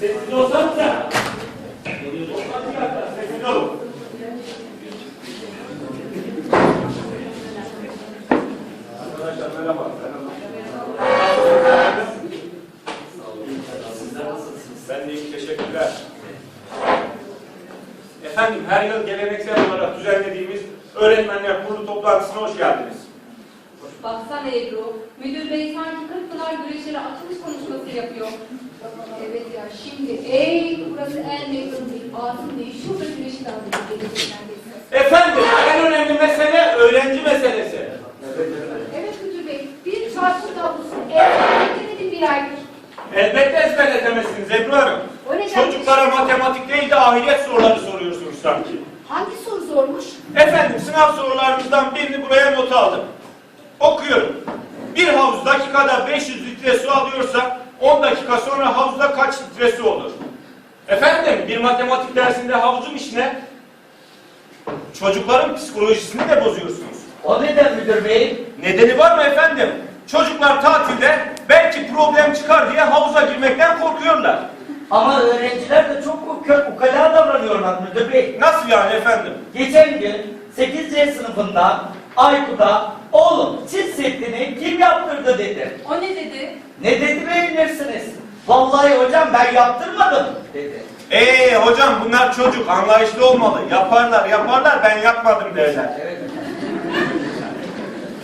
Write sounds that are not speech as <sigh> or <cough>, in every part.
Sessiz olun. Arkadaşlar merhaba. Ben teşekkürler. Efendim, her yıl geleneksel olarak düzenlediğimiz öğretmenler kurulu toplantısına hoş geldiniz. Baksana Ebru, müdür bey sanki Kırkpınar güreşleri açılış konuşması yapıyor. Evet ya şimdi ey burası el meydanı değil, Asım değil, şurada güreşi dalgası. Efendim, en önemli mesele öğrenci meselesi. Evet müdür bey, bir çarşı tablosu ezberletemedim bir aydır. Elbette ezberletemezsiniz Ebru Hanım. O ne Çocuklara matematik değil de ahiret soruları soruyorsunuz sanki. Hangi soru zormuş? Efendim sınav sorularımızdan birini buraya not aldım. Okuyorum. Bir havuz dakikada 500 litre su alıyorsa 10 dakika sonra havuzda kaç litre su olur? Efendim bir matematik dersinde havuzun işine çocukların psikolojisini de bozuyorsunuz. O neden müdür bey? Nedeni var mı efendim? Çocuklar tatilde belki problem çıkar diye havuza girmekten korkuyorlar. Ama öğrenciler de çok ukala, ukala davranıyorlar müdür bey. Nasıl yani efendim? Geçen gün 8C sınıfında Aykut'a oğlum çiz setini kim yaptırdı dedi. O ne dedi? Ne dedi beğenirsiniz? Vallahi hocam ben yaptırmadım dedi. Ee hocam bunlar çocuk anlayışlı olmalı. Yaparlar yaparlar ben yapmadım derler. Evet.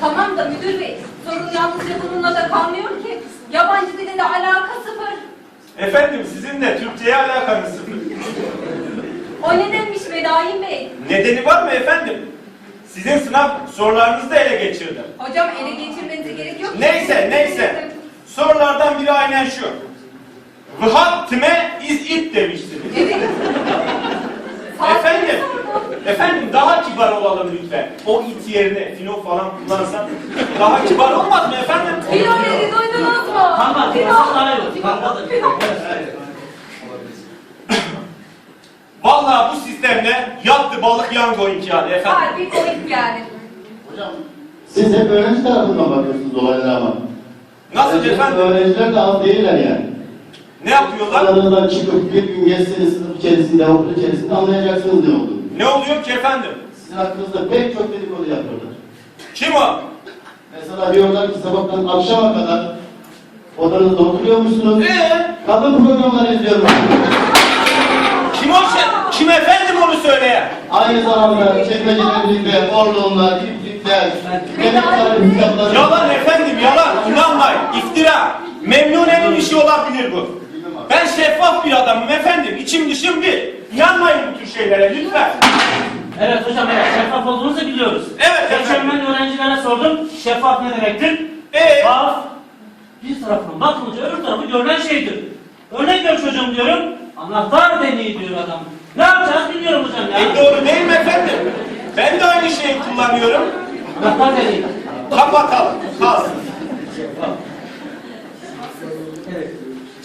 Tamam da müdür bey, sorun yalnızca bununla da kalmıyor ki. Yabancı dile de alaka sıfır. Efendim sizinle Türkçe'ye alakanız sıfır. O nedenmiş Vedaim bey? Nedeni var mı efendim? Sizin sınav sorularınızı da ele geçirdim. Hocam ele geçirmenize gerek yok. Neyse neyse. Sorulardan biri aynen şu. Vıhattime iz it demiştiniz. Evet. <laughs> Efendim. Efendim daha kibar olalım lütfen. O it yerine fino falan kullansan daha kibar olmaz mı efendim? Filo dedi duydunuz mu? Filo. iyi. Tamam. Filo. Vallahi bu sistemle yattı balık yango imkanı efendim. Harbi komik yani. Hocam siz hep öğrenci tarafından bakıyorsunuz olaylara ama. Nasıl Bence efendim? Öğrenciler de az değiller yani. Ne yapıyorlar? Aranızdan çıkıp bir gün geçseniz sınıf içerisinde, okul içerisinde anlayacaksınız ne olduğunu. Ne oluyor ki efendim? Sizin hakkınızda pek çok dedikodu yapıyorlar. Kim o? Mesela diyorlar ki sabahtan akşama kadar odanızda oturuyormuşsunuz. Ee? Kadın programları izliyormuşsunuz. Kim o şey? Kim efendim onu söyleyen? Aynı zamanda çekmecelerinizde horluğunlar, iplikler, yemek tarifi kitapları... Yalan efendim yalan. İnanmayın. İftira. Memnunenin işi olabilir bu. Ben şeffaf bir adamım efendim. İçim dışım bir. İnanmayın bu tür şeylere lütfen. Evet hocam evet şeffaf olduğunuzu biliyoruz. Evet Geçen ben öğrencilere sordum şeffaf ne demektir? Ee? Şeffaf bir tarafına bakınca öbür tarafı görülen şeydir. Örnek ver çocuğum diyorum. Anahtar deneyi diyor adam. Ne yapacağız bilmiyorum hocam ya. E doğru değil mi efendim? Ben de aynı şeyi kullanıyorum. Anahtar deneyi. Kapatalım. Kalsın. Evet.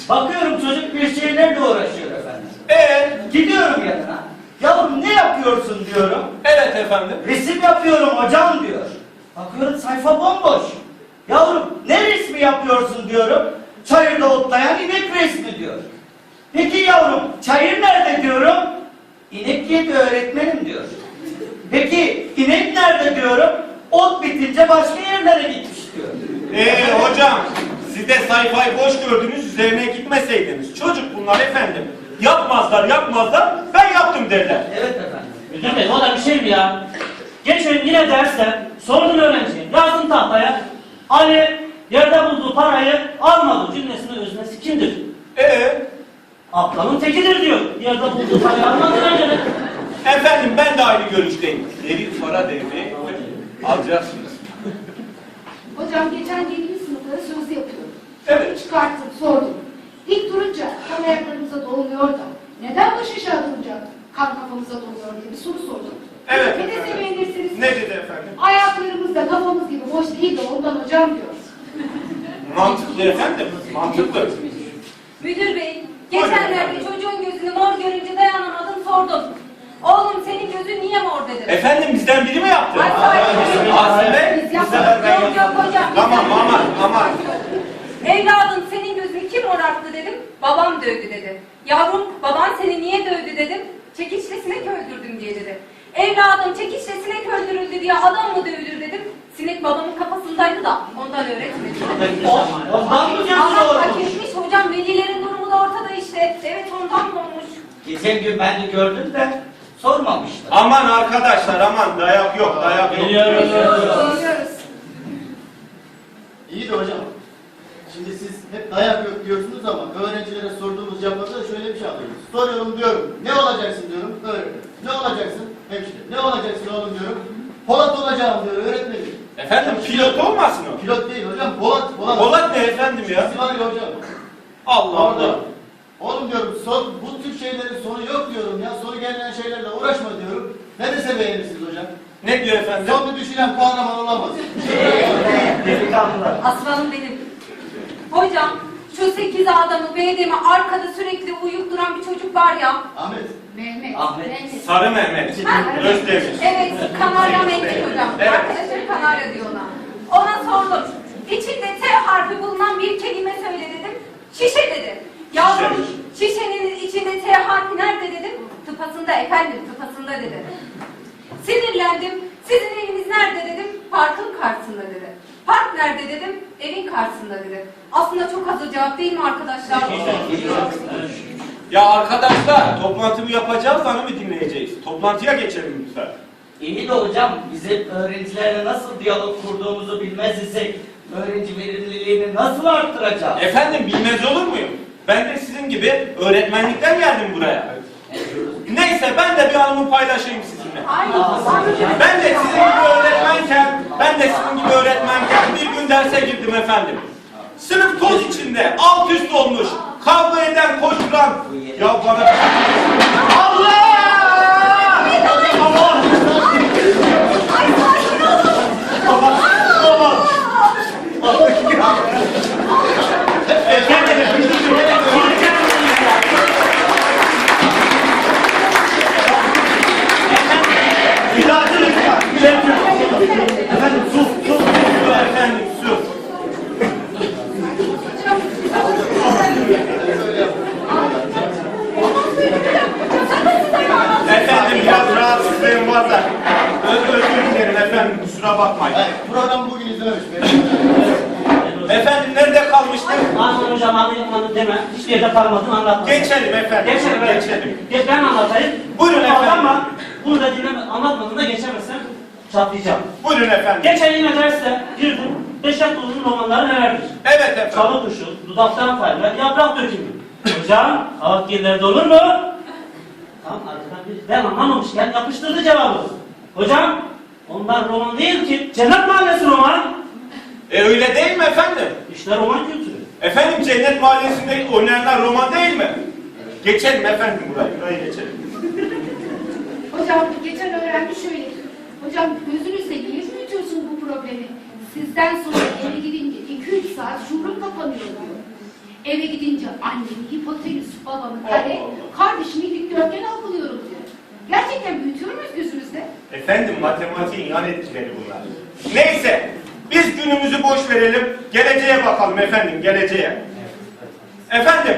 Bakıyorum çocuk bir şeylerle uğraşıyor efendim. Ee? Gidiyorum yanına. Yavrum ne yapıyorsun diyorum. Evet efendim. Resim yapıyorum hocam diyor. Bakıyorum sayfa bomboş. Yavrum ne resmi yapıyorsun diyorum. Çayırda otlayan inek resmi diyor. Peki yavrum çayır nerede diyorum. İnek yedi öğretmenim diyor. Peki inek nerede diyorum. Ot bitince başka yerlere gitmiş diyor. Ee hocam siz de sayfayı boş gördünüz üzerine gitmeseydiniz. Çocuk bunlar efendim. Yapmazlar yapmazlar ben yaptım derler. Evet efendim. Müdür bey o da bir şey mi ya? Geçen yine derste sordum öğrenciye. Yazdım tahtaya. Ali yerde bulduğu parayı almadı cümlesinin öznesi kimdir? Ee Aptalın tekidir diyor. Yerde bulduğu parayı almadı bence de. efendim ben de aynı görüşteyim. Devir para devri alacaksınız. Hocam geçen 7. sınıflara söz yapıyorum. Tabii. Çıkarttım, sordum. Dik durunca tam ayaklarımıza dolmuyor da neden baş aşağı durunca kan kafamıza doluyor diye bir soru sordum. Evet. Ne de beğenirsiniz? Ne dedi efendim? Ayaklarımız da kafamız gibi boş değil de ondan hocam diyor. Mantıklı efendim, mantıklı. Müdür bey, geçenlerde çocuğun gözünü mor görünce dayanamadım sordum. Oğlum senin gözün niye mor dedim. Efendim bizden biri mi yaptı? Hayır, hayır. Aslında biz yapmadık. Yok yok hocam. Tamam aman aman. Evladım senin gözünü kim morarttı dedim. Babam dövdü dedi. Yavrum baban seni niye dövdü dedim. Çekiçle sinek öldürdüm diye dedi. Evladım çekiçle sinek öldürüldü diye adam mı dövülür dedim. Sinek babamın kafasındaydı da ondan öğretmedi. Allah hak etmiş hocam velilerin durumu da ortada işte. Evet ondan mı olmuş? Geçen gün ben de gördüm de sormamıştım. Aman arkadaşlar aman dayak yok dayak yok. Alıyoruz. Soruyorum diyorum. Ne olacaksın diyorum. Öğretmenim. Ne olacaksın? Hemşire. Ne olacaksın oğlum diyorum. Polat olacağım diyor öğretmenim. Efendim pilot olmasın o? Pilot değil hocam. Polat. Polat. Polat ne efendim ya? Sesi var ya hocam. Allah Orada. Allah. Oğlum diyorum son, bu tür şeylerin sonu yok diyorum ya. Sonu gelmeyen şeylerle uğraşma diyorum. Ne dese beğenirsiniz hocam. Ne diyor efendim? Sonunu düşünen kahraman olamaz. Aslanım benim. Hocam şu sekiz adamı B'demi arkada sürekli uyuyup duran bir çocuk var ya. Ahmet. Mehmet. Ahmet. Mehmet. Sarı Mehmet. Ha, Özdemir. Evet, Kanarya Mehmet hocam. Evet. Arkadaşları Kanarya diyor ona. Ona sordum. İçinde T harfi bulunan bir kelime söyle dedim. Şişe dedi. Yavrum şişenin içinde T harfi nerede dedim. Tıpasında efendim tıpasında dedi. Sinirlendim. Sizin eviniz nerede dedim. Parkın karşısında dedi. Park nerede dedim. Evin karşısında dedi. Aslında çok hazır cevap değil mi arkadaşlar? Ya arkadaşlar toplantı yapacağız da mı dinleyeceğiz? Toplantıya geçelim lütfen. İyi de hocam bizim öğrencilerle nasıl diyalog kurduğumuzu bilmez isek öğrenci verimliliğini nasıl arttıracağız? Efendim bilmez olur muyum? Ben de sizin gibi öğretmenlikten geldim buraya. Neyse ben de bir anımı paylaşayım sizinle. Ben de sizin gibi öğretmenken, ben de sizin gibi öğretmenken bir gün derse girdim efendim. Sınıf toz içinde, alt üst olmuş, kavga eden, koşturan. Ya bana... Allah! Allah! Var da. Öz özür dilerim efendim, kusura bakmayın. Hayır, program bugün izlememiş. Efendim nerede kalmıştık? Aman hocam anlayamadım deme. Hiçbir yerde parmadım anlatma. Geçelim efendim. Geçelim. evet. Geçelim. Geç ben anlatayım. Buyurun efendim. Ama bunu da dinleme, anlatmadan da geçemezsem çatlayacağım. Buyurun efendim. Geçen yine derste girdim. Beşer uzun romanları nelerdir? Evet efendim. Çalı kuşu, dudaktan faylar, yaprak dökümü. Hocam, kağıt yerlerde olur mu? Tam arkadan bir ben anlamamışken yapıştırdı cevabı. Hocam, onlar roman değil ki. Cennet Mahallesi roman. E öyle değil mi efendim? İşte roman kültürü. Efendim Cennet Mahallesi'nde oynayanlar roman değil mi? Geçelim efendim burayı. Burayı geçelim. Hocam geçen öğrenci şöyle. Hocam gözünü seveyim büyütüyorsun bu problemi. Sizden sonra eve gidince 2-3 saat şuurum kapanıyor diyor. Eve gidince annemi hipotenüs, babamı kare, kardeşimi dikdörtgen algılıyorum diyor. Gerçekten büyütüyor muyuz gözümüzde? Efendim matematiğin yan etkileri bunlar. Neyse. Biz günümüzü boş verelim. Geleceğe bakalım efendim. Geleceğe. Efendim.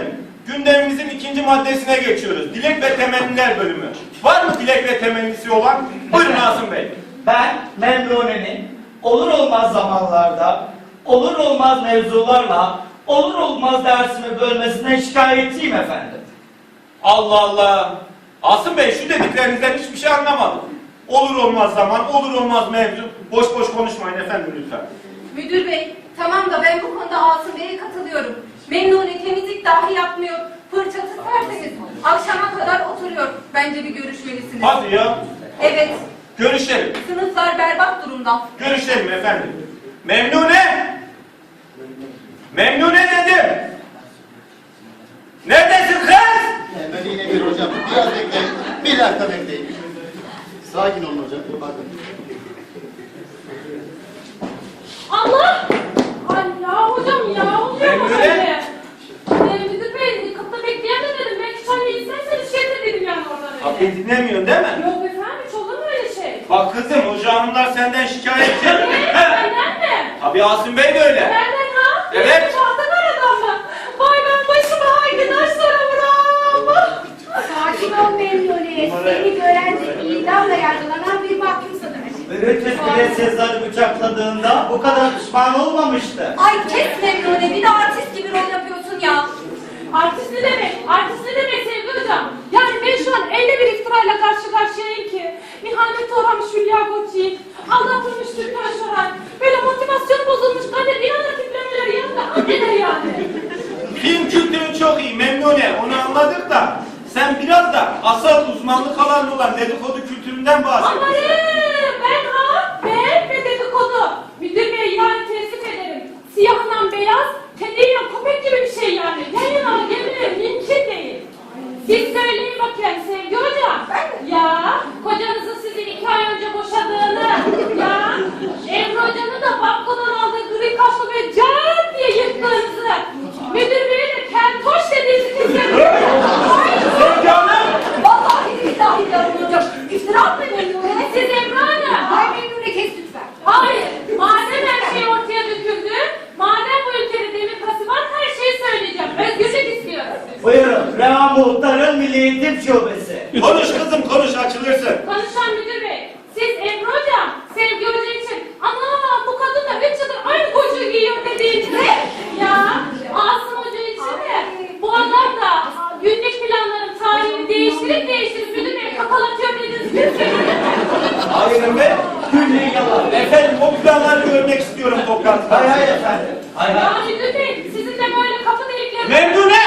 Gündemimizin ikinci maddesine geçiyoruz. Dilek ve temenniler bölümü. Var mı dilek ve temennisi olan? Buyurun Asım Bey. Ben Memnune'nin olur olmaz zamanlarda, olur olmaz mevzularla, olur olmaz dersimi bölmesinden şikayetçiyim efendim. Allah Allah. Asım Bey şu dediklerinizden hiçbir şey anlamadım. Olur olmaz zaman, olur olmaz mevzu. Boş boş konuşmayın efendim lütfen. Müdür bey, tamam da ben bu konuda Asım Bey'e katılıyorum. Memnuni temizlik dahi yapmıyor. Fırçası tertemiz. Akşama kadar oturuyor. Bence bir görüşmelisiniz. Hadi ya. Evet, Görüşelim. sınıflar berbat durumda. Görüşelim efendim. Memnune! Memnune dedim. Neredesin kız? Medine bir hocam. Biraz bekleyin. Bir dakika bekleyin. Sakin olun hocam. Bakın. Allah! Ya hocam ya oluyor mu böyle? Ee, müdür bey kapıda bekleyemem dedim. Belki çay isterseniz şey dedim yani oradan Abi öyle. dinlemiyorsun değil mi? Yok efendim hiç olur mu öyle şey? Bak kızım hoca hanımlar senden şikayetçi. Ne? Benden mi? Tabii Asım Bey de öyle. Benden ha? Evet. Vuram. Sakin ol Memnun'e. Seni gören de idamla yargılanan Brutus bile Sezar'ı bıçakladığında bu kadar pişman olmamıştı. Ay kes Memnune bir de artist gibi rol yapıyorsun ya. Artist ne demek? Artist ne demek sevgili hocam? Yani ben şu an öyle bir iftirayla karşı karşıyayım ki. Nihamet uğramış Hülya Koçyiğit. Aldatılmış Türkan Şoray. Böyle motivasyon bozulmuş Kadir İnanır tiplemeleri yanında anneler yani. Film kültürü çok iyi Memnune onu anladık da sen biraz da asıl uzmanlık alanı olan dedikodu kültüründen bahset. Amanın ben ha ben ve dedikodu. Müdür bey yani teessüf ederim. Siyahla beyaz, tenliyle köpek gibi bir şey yani. Yan yana gelmeleri mümkün değil. Siz söyleyin bakayım Sevgi Hocam. Ya kocanızın sizi iki ay önce boşadığını, ya Emre Hoca'nın da bakkodan aldığı gri kaşlı ve can diye yıktığınızı, müdür bey'e de keltoş dediğinizi kesin. Sevgi Hanım! Vallahi billahi inanmıyorum. İftira atma Memnune. Siz Emre Hanım. Ay Memnune kes lütfen. Hayır. Madem her şey ortaya döküldü, madem bu ülkede demokrasi var her şeyi söyleyeceğim. Özgürlük istiyorum. Buyurun, Reha Muhtar'ın Milli Eğitim Şubesi. Konuş kızım konuş açılırsın. Konuşan müdür bey, siz Emre Hocam, Sevgi Hoca için ana bu kadın da üç yıldır aynı kocuğu giyiyor dediğinizde ya Asım Hoca için de bu adam da günlük planların tarihini değiştirip değiştirip müdür bey kakalatıyor dediğiniz bir şey. Hayır be. Külli yalan. Efendim o planları görmek istiyorum toplantıda. Hay hay efendim. Hay hay. Ya müdür sizin de böyle kapı delikleri... Memnune!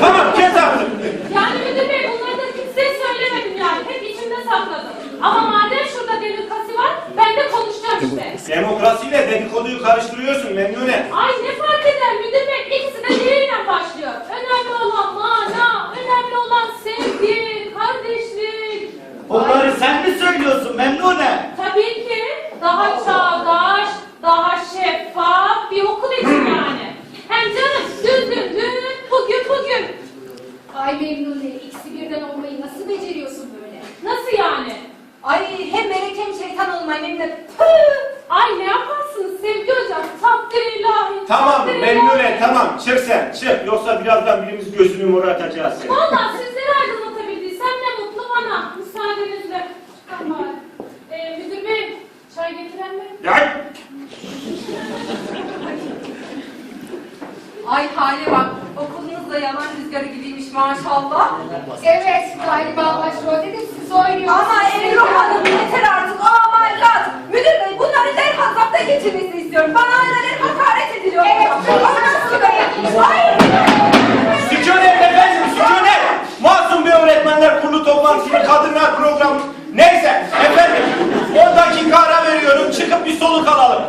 Tamam kes artık. Yani müdür bey bunları da kimseye söylemedim yani. Hep içimde sakladım. Ama madem şurada demokrasi var, ben de konuşacağım işte. Demokrasiyle dedikoduyu karıştırıyorsun Memnune. Ay ne fark eder müdür bey? İkisi de diliyle başlıyor. Önemli olan mana, önemli olan sevgi, kardeşlik. Bunları sen mi söylüyorsun Memnune? Tabii ki daha çağdaş, daha şeffaf bir okul için yani. Hem canım dün dün dün, bugün bugün. Ay Memnune ikisi birden olmayı nasıl beceriyorsun böyle? Nasıl yani? Ay hem melek hem şeytan olmayı Memnune. Ay ne yaparsınız sevgi hocam? Takdir ilahi. Tamam takdir. Memnune tamam çık sen çık. Yoksa birazdan birimiz gözünü moratacağız seni. Valla sizleri aydınlatabildiysem ne mutlu bana. Müsaadenizle. Çıkar bari. Ee, müdür bey, çay getiren mi? Ya Ay hale bak. Okulunuz da yalan rüzgarı gibiymiş maşallah. Evet galiba başrol dedim siz oynuyorsunuz. Ama Ebru Hanım yeter artık. Oh my god. Müdür bey bunları derhal zapta geçirmenizi istiyorum. Bana aileler hakaret ediliyor. Evet. Bana bey. Hayır. Sükunet efendim sükunet. Masum bir öğretmenler kurulu toplantısını kadınlar programı. Neyse efendim 10 dakika ara veriyorum çıkıp bir soluk alalım.